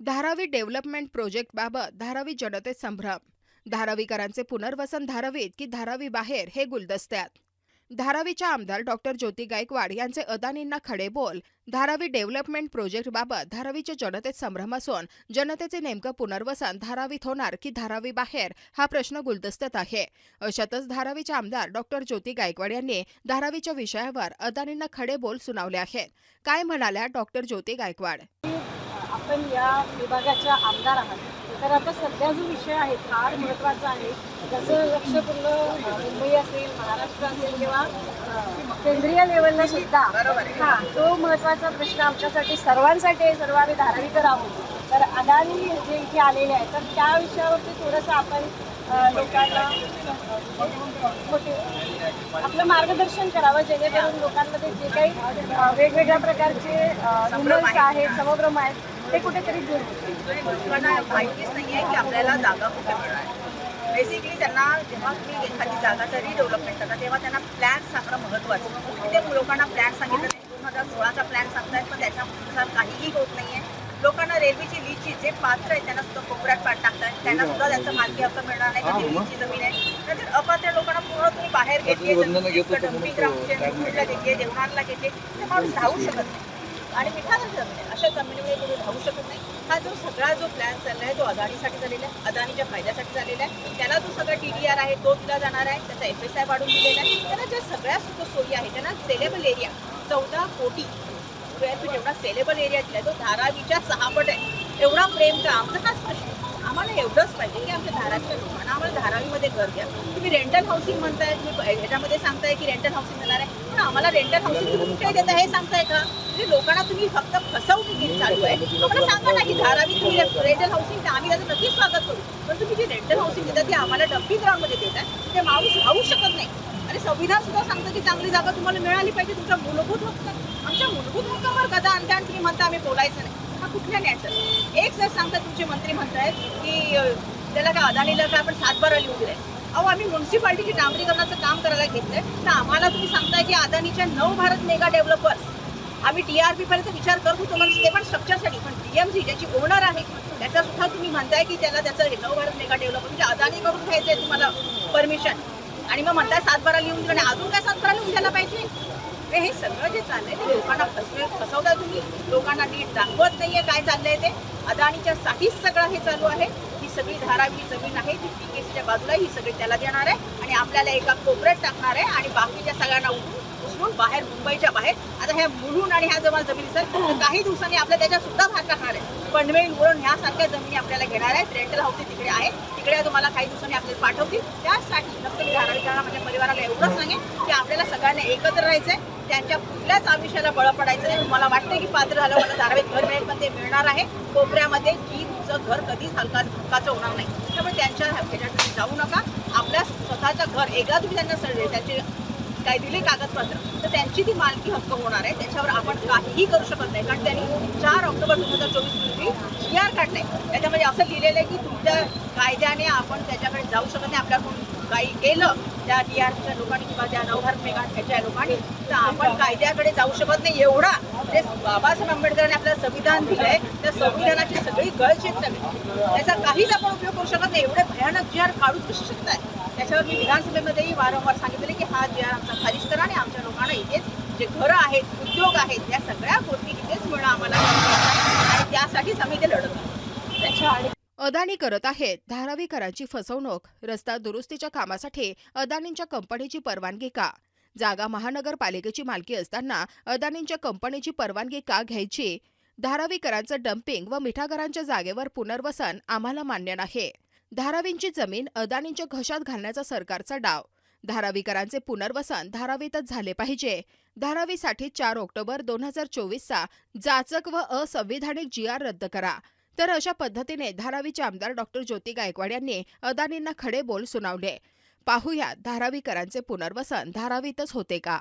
Dharavi development प्रोजेक्टबाबत धारावी जनतेत संभ्रम. धारावीकरांचे पुनर्वसन धारावीत की धारावी बाहेर हे गुलदस्त्यात. धारावीच्या आमदार डॉक्टर ज्योती गायकवाड यांचे अदानींना खडे बोल धारावी डेव्हलपमेंट प्रोजेक्टबाबत धारावीच्या जनतेत संभ्रम असून जनतेचे नेमकं पुनर्वसन धारावीत होणार की धारावी बाहेर हा प्रश्न गुलदस्त्यात आहे. अशातच धारावीचे आमदार डॉक्टर ज्योती गायकवाड यांनी धारावीच्या विषयावर अदानींना खडे बोल सुनावले आहेत. काय म्हणाल्या डॉक्टर ज्योती गायकवाड? आपण या विभागाच्या आमदार आहात. तर आता सध्या जो विषय आहे फार महत्त्वाचा आहे. त्याचं लक्ष पूर्ण मुंबई असेल महाराष्ट्र असेल किंवा केंद्रीय लेवलला सुद्धा हा तो महत्त्वाचा प्रश्न आमच्यासाठी सर्वांसाठी आहे सर्व आम्ही धारावीकर आहोत. तर अदानी जे इथे आलेले आहेत तर त्या विषयावरती थोडंसं आपण लोकांना आपलं मार्गदर्शन करावं जेणेकरून लोकांमध्ये जे काही वेगवेगळ्या प्रकारचे आहेत समभ्रम आहेत ते कुठेतरी दूर लोकांना माहितीच नाही आहे. की आपल्याला जागा कुठे मिळणार बेसिकली त्यांना जेव्हा तुम्ही एखादी जागा जरी डेव्हलपमेंट करता तेव्हा त्यांना प्लॅन सांगणं महत्त्वाचं ते लोकांना प्लॅन सांगितलं नाही. दोन हजार सोळाचा प्लॅन सांगतायत पण त्याच्यानुसार काहीही होत नाही आहे लोकांना रेल्वेची लीजची जे पात्र आहे त्यांना सुद्धा कोपऱ्यात पाठ टाकतात त्यांना सुद्धा त्यांचा मालकी हक्क मिळणार नाही कारण लीजची जमीन आहे. नंतर अपात्र लोकांना पूर्ण तुम्ही बाहेर घेतली डम्पिंग ग्राउंडचे मुंबईला घेतली देवनारला घेतली ते माणूस राहू शकत नाही. आणि मिठाला जमीन नाही अशा जमिनीमध्ये कुठे राहू शकत नाही. हा जो सगळा जो प्लॅन चालला आहे तो अदानीसाठी झालेला आहे. अदानीच्या फायद्यासाठी झालेला आहे. त्याला जो सगळा टी डी आर आहे तो दिला जाणार आहे. त्याचा एफ एस आय वाढून दिलेला आहे. त्याला ज्या सगळ्या सुखसोयी आहे त्यांना सेलेबल एरिया चौदा कोटी स्क्वेअर फीट एवढा सेलेबल एरिया दिला आहे तो धारावीच्या सहापट आहे. एवढा प्रेम का? आमचा हाच प्रश्न आम्हाला एवढंच पाहिजे. की आमच्या धाराच्या लोकांना आम्हाला धारावीमध्ये घर द्या. तुम्ही रेंटल हाऊसिंग म्हणताय तुम्ही ह्याच्यामध्ये सांगताय की रेंटल हाऊसिंग देणार आहे. पण आम्हाला रेंटल हाऊसिंग तुम्ही कुठे देता हे सांगताय का? म्हणजे लोकांना तुम्ही फक्त फसवणूक चालू आहे. आम्हाला सांगा ना की धारावी तुम्ही रेंटल हाऊसिंग आम्ही त्याचं नक्कीच स्वागत करू. पण तुम्ही जे रेंटल हाऊसिंग देता ते आम्हाला डम्पिंग ग्राउंडमध्ये आहे ते माणूस राहू शकत नाही. आणि संविधान सुद्धा सांगतं की चांगली जागा तुम्हाला मिळाली पाहिजे. तुमचा मूलभूत हक्क आमच्या मूलभूत हक्कावर गदा आणता आणि तुम्ही म्हणता आम्ही बोलायचं नाही. हा कुठल्या न्यायचं? एक सर सांगतात तुमचे मंत्री म्हणतायत की त्याला काय अदानीला काय आपण सातबारा लिहून दिलाय. अहो आम्ही म्युन्सिपाल्टीची डांबरीकरणाचं काम करायला घेतलंय. तर आम्हाला तुम्ही सांगताय की अदानीच्या नऊ भारत मेगा डेव्हलपर्स आम्ही टी आर पीपर्यंत विचार करत होतो ते पण स्ट्रक्चरसाठी पण डी एम सी ज्याची ओनर आहे त्याचा सुद्धा तुम्ही म्हणताय की त्याला त्याचं हे नऊ भारत मेगा डेव्हलप म्हणजे अदानी करून घ्यायचं आहे तुम्हाला परमिशन आणि मग म्हणताय सातबारा लिहून दिलं आणि अजून काय सातबारा लिहून द्यायला पाहिजे? हे हे सगळं जे चाललंय ते लोकांना फसवे फसवता तुम्ही. लोकांना नीट दाखवत नाहीये काय चाललंय ते. अदानीच्या साठीच सगळं हे चालू आहे. ही सगळी धारावी जमीन आहे ती पीकेसीच्या बाजूला ही सगळी त्याला देणार आहे. आणि आपल्याला एका कोपऱ्यात टाकणार आहे. आणि बाकीच्या सगळ्यांना उठून उचलून बाहेर मुंबईच्या बाहेर. आता ह्या मुलून आणि ह्या जमा जमिनी सर काही दिवसांनी आपल्या त्याच्या सुद्धा भाग टाकणार आहे. पनवेल वरून ह्यासारख्या जमिनी आपल्याला घेणार आहेत. रेंटल हाऊस तिकडे आहे. तिकडे तुम्हाला काही दिवसांनी आपल्याला पाठवतील. त्यासाठी नक्की मी धारावीकरांना माझ्या परिवाराला एवढंच सांगेन की आपल्याला सगळ्यांना एकत्र राहायचं आहे त्यांच्या कुठल्याच आयुष्याला बळ पडायचं नाही. मला वाटतं की पात्र झालं मला धारावीत घर मिळेल पण ते मिळणार आहे. कोपऱ्यामध्ये की तुमचं घर कधीच हलका हक्काचं होणार नाही. त्यामुळे त्यांच्या ह्याच्यात जाऊ नका. आपल्या स्वतःचं घर एकदा तुम्ही त्यांना सर त्यांची काय दिले? कागदपत्र. तर त्यांची ती मालकी हक्क होणार आहे. त्याच्यावर आपण काहीही करू शकत नाही. कारण त्यांनी चार ऑक्टोबर दोन हजार चोवीस रोजी जी आर काढले त्याच्यामध्ये असं लिहिलेलं आहे की तुमच्या कायद्याने आपण त्याच्याकडे जाऊ शकत नाही. आपल्याकडून काही केलं त्या डी आरच्या लोकांनी किंवा त्या नवभारत मेगा लोकांनी तर आपण कायद्याकडे जाऊ शकत नाही. एवढा जे बाबासाहेब आंबेडकरांनी आपल्याला संविधान दिलंय त्या संविधानाची सगळी गळचेत त्याचा काहीच आपण उपयोग करू शकत नाही. एवढे भयानक जी आर काढूच कशी शकताय? त्याच्यावर मी विधानसभेमध्येही वारंवार सांगितले की हा जे आमचा खारिज करा आणि आमच्या लोकांना इथेच जे घरं आहेत उद्योग आहेत या सगळ्या गोष्टी इथेच मिळणं आम्हाला आणि त्यासाठीच आम्ही ते लढत आहोत. त्याच्या अदानी करत आहेत. धारावीकरांची फसवणूक रस्ता दुरुस्तीच्या कामासाठी अदानींच्या कंपनीची परवानगी का? जागा महानगरपालिकेची मालकी असताना अदानींच्या कंपनीची परवानगी का घ्यायची? धारावीकरांचं डम्पिंग व मिठागरांच्या जागेवर पुनर्वसन आम्हाला मान्य नाही. धारावींची जमीन अदानींच्या घशात घालण्याचा सरकारचा डाव. धारावीकरांचे पुनर्वसन धारावीतच झाले पाहिजे. धारावीसाठी चार ऑक्टोबर दोन हजार चोवीसचा जाचक व असंविधानिक जी आर रद्द करा. तर अशा पद्धतीने धारावीचे आमदार डॉक्टर ज्योती गायकवाड यांनी अदानींना खडे बोल सुनावले. पाहूया धारावीकरांचे पुनर्वसन धारावीतच होते का?